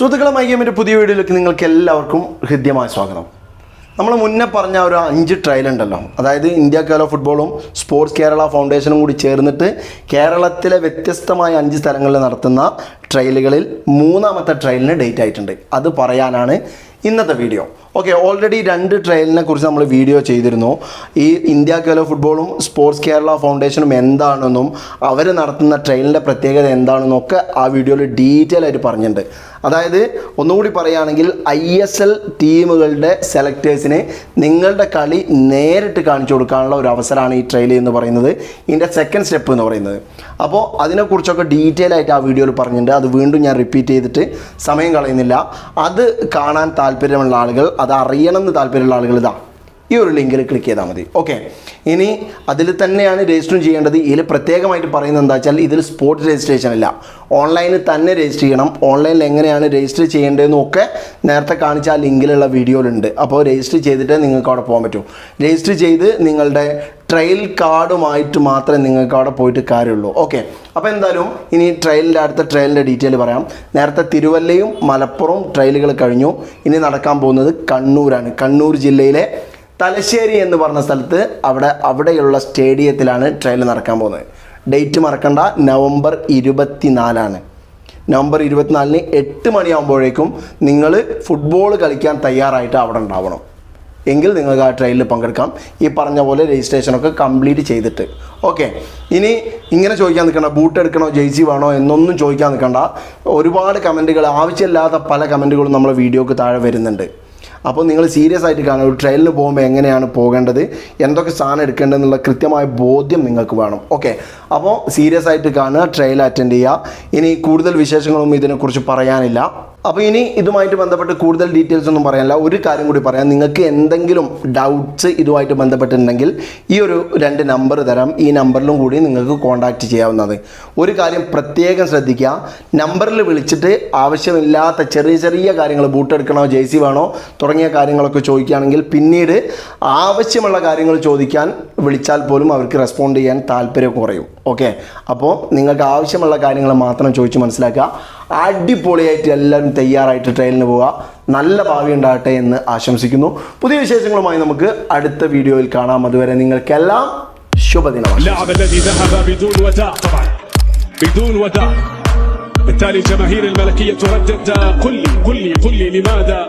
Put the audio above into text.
സുഹൃത്തുക്കളെ മൈഗേമിന്റെ പുതിയ വീഡിയോയിലേക്ക് നിങ്ങൾക്ക് എല്ലാവർക്കും ഹൃദ്യമായ സ്വാഗതം. നമ്മൾ മുന്നേ പറഞ്ഞ ഒരു അഞ്ച് ട്രയൽ ഉണ്ടല്ലോ. അതായത് ഇന്ത്യ കേരള ഫുട്ബോളും സ്പോർട്സ് കേരള ഫൗണ്ടേഷനും കൂടി ചേർന്നിട്ട് കേരളത്തിലെ വ്യത്യസ്തമായ അഞ്ച് സ്ഥലങ്ങളിൽ നടത്തുന്ന ട്രയലുകളിൽ മൂന്നാമത്തെ ട്രയലിന് ഡേറ്റ് ആയിട്ടുണ്ട്. അത് പറയാനാണ് ഇന്നത്തെ വീഡിയോ ഓക്കെ ഓൾറെഡി രണ്ട് ട്രയലിനെ കുറിച്ച് നമ്മൾ വീഡിയോ ചെയ്തിരുന്നു. ഈ ഇന്ത്യ കേരള ഫുട്ബോളും സ്പോർട്സ് കേരള ഫൗണ്ടേഷനും എന്താണെന്നും അവർ നടത്തുന്ന ട്രയലിന്റെ പ്രത്യേകത എന്താണെന്നും ഒക്കെ ആ വീഡിയോയിൽ ഡീറ്റെയിൽ ആയിട്ട് പറഞ്ഞിട്ടുണ്ട്. അതായത് ഒന്നുകൂടി പറയുകയാണെങ്കിൽ ഐ എസ് എൽ ടീമുകളുടെ സെലക്ടേഴ്സിന് നിങ്ങളുടെ കളി നേരിട്ട് കാണിച്ചു കൊടുക്കാനുള്ള ഒരു അവസരമാണ് ഈ ട്രയൽ എന്ന് പറയുന്നത്. ഇതിന്റെ സെക്കൻഡ് സ്റ്റെപ്പ് എന്ന് പറയുന്നത്. അപ്പോൾ അതിനെക്കുറിച്ചൊക്കെ ഡീറ്റെയിൽ ആയിട്ട് ആ വീഡിയോയിൽ പറഞ്ഞിട്ടുണ്ട്. അത് വീണ്ടും ഞാൻ റിപ്പീറ്റ് ചെയ്തിട്ട് സമയം കളയുന്നില്ല. അത് കാണാൻ താല്പര്യമുള്ള ആളുകൾ അത് അറിയണം എന്ന് താല്പര്യമുള്ള ആളുകൾ ഇതാ. ഈ ഒരു ലിങ്കിൽ ക്ലിക്ക് ചെയ്താൽ മതി. ഓക്കെ ഇനി അതിൽ തന്നെയാണ് രജിസ്റ്റർ ചെയ്യേണ്ടത്. ഇതിൽ പ്രത്യേകമായിട്ട് പറയുന്നത് എന്താ വെച്ചാൽ ഇതിൽ സ്പോർട്സ് രജിസ്ട്രേഷൻ ഇല്ല. ഓൺലൈനിൽ തന്നെ രജിസ്റ്റർ ചെയ്യണം. ഓൺലൈനിൽ എങ്ങനെയാണ് രജിസ്റ്റർ ചെയ്യേണ്ടതെന്നൊക്കെ നേരത്തെ കാണിച്ച ആ ലിങ്കിലുള്ള വീഡിയോയിലുണ്ട് അപ്പോൾ രജിസ്റ്റർ ചെയ്തിട്ട് നിങ്ങൾക്ക് അവിടെ പോകാൻ പറ്റും. രജിസ്റ്റർ ചെയ്ത് നിങ്ങളുടെ ട്രയൽ കാർഡുമായിട്ട് മാത്രമേ നിങ്ങൾക്ക് അവിടെ പോയിട്ട് കാര്യമുള്ളൂ. ഓക്കെ അപ്പോൾ എന്തായാലും ഇനി ട്രയലിന്റെ അടുത്ത ട്രയലിന്റെ ഡീറ്റെയിൽ പറയാം. നേരത്തെ തിരുവല്ലയും മലപ്പുറവും ട്രയലുകൾ കഴിഞ്ഞു. ഇനി നടക്കാൻ പോകുന്നത് കണ്ണൂരാണ്. കണ്ണൂർ ജില്ലയിലെ തലശ്ശേരി എന്ന് പറഞ്ഞ സ്ഥലത്ത് അവിടെ അവിടെയുള്ള സ്റ്റേഡിയത്തിലാണ് ട്രയൽ നടക്കാൻ പോകുന്നത്. ഡേറ്റ് മറക്കണ്ട നവംബർ ഇരുപത്തിനാലാണ്. നവംബർ ഇരുപത്തിനാലിന് എട്ട് മണിയാകുമ്പോഴേക്കും നിങ്ങൾ ഫുട്ബോൾ കളിക്കാൻ തയ്യാറായിട്ട് അവിടെ ഉണ്ടാവണം. എങ്കിൽ നിങ്ങൾക്ക് ആ ട്രയലിൽ പങ്കെടുക്കാം. ഈ പറഞ്ഞ പോലെ രജിസ്ട്രേഷനൊക്കെ കംപ്ലീറ്റ് ചെയ്തിട്ട്. ഓക്കെ ഇനി ഇങ്ങനെ ചോദിക്കാൻ നിൽക്കണ്ട. ബൂട്ട് എടുക്കണോ ജെയ്സി വേണോ എന്നൊന്നും ചോദിക്കാൻ നിൽക്കണ്ട. ഒരുപാട് കമന്റുകൾ ആവശ്യമില്ലാത്ത പല കമന്റുകളും നമ്മളെ വീഡിയോക്ക് താഴെ വരുന്നുണ്ട്. അപ്പോൾ നിങ്ങൾ സീരിയസ് ആയിട്ട് കാണുക ഒരു ട്രെയിനിൽ പോകുമ്പോൾ എങ്ങനെയാണ് പോകേണ്ടത് എന്തൊക്കെ സാധനം എടുക്കേണ്ടതെന്നുള്ള കൃത്യമായ ബോധ്യം നിങ്ങൾക്ക് വേണം. ഓക്കെ അപ്പോൾ സീരിയസ് ആയിട്ട് കാണുക ട്രെയിൽ അറ്റൻഡ് ചെയ്യുക. ഇനി കൂടുതൽ വിശേഷങ്ങളൊന്നും ഇതിനെക്കുറിച്ച് പറയാനില്ല. അപ്പോൾ ഇനി ഇതുമായിട്ട് ബന്ധപ്പെട്ട് കൂടുതൽ ഡീറ്റെയിൽസ് ഒന്നും പറയാനില്ല. ഒരു കാര്യം കൂടി പറയാം. നിങ്ങൾക്ക് എന്തെങ്കിലും ഡൗട്ട്സ് ഇതുമായിട്ട് ബന്ധപ്പെട്ടിട്ടുണ്ടെങ്കിൽ ഈ ഒരു രണ്ട് നമ്പർ തരാം. ഈ നമ്പറിലും കൂടി നിങ്ങൾക്ക് കോൺടാക്റ്റ് ചെയ്യാവുന്നത്. ഒരു കാര്യം പ്രത്യേകം ശ്രദ്ധിക്കുക. നമ്പറിൽ വിളിച്ചിട്ട് ആവശ്യമില്ലാത്ത ചെറിയ ചെറിയ കാര്യങ്ങൾ ബൂട്ടെടുക്കണോ ജേഴ്സി വേണോ തുടങ്ങിയ കാര്യങ്ങളൊക്കെ ചോദിക്കുകയാണെങ്കിൽ പിന്നീട് ആവശ്യമുള്ള കാര്യങ്ങൾ ചോദിക്കാൻ വിളിച്ചാൽ പോലും അവർക്ക് റെസ്പോണ്ട് ചെയ്യാൻ താല്പര്യം കുറയും ഓക്കെ അപ്പോൾ നിങ്ങൾക്ക് ആവശ്യമുള്ള കാര്യങ്ങൾ മാത്രം ചോദിച്ച് മനസ്സിലാക്കുക അടിപൊളിയായിട്ട് എല്ലാവരും തയ്യാറായിട്ട് ട്രെയിനിന് പോവുക നല്ല ഭാവി ഉണ്ടാകട്ടെ എന്ന് ആശംസിക്കുന്നു പുതിയ വിശേഷങ്ങളുമായി നമുക്ക് അടുത്ത വീഡിയോയിൽ കാണാം അതുവരെ നിങ്ങൾക്കെല്ലാം ശുഭദിനം اللاعب الذي ذهب بدون وداع طبعا بدون وداع بالتالي الجماهير الملكية تردد قل لي قل لي قل لي لماذا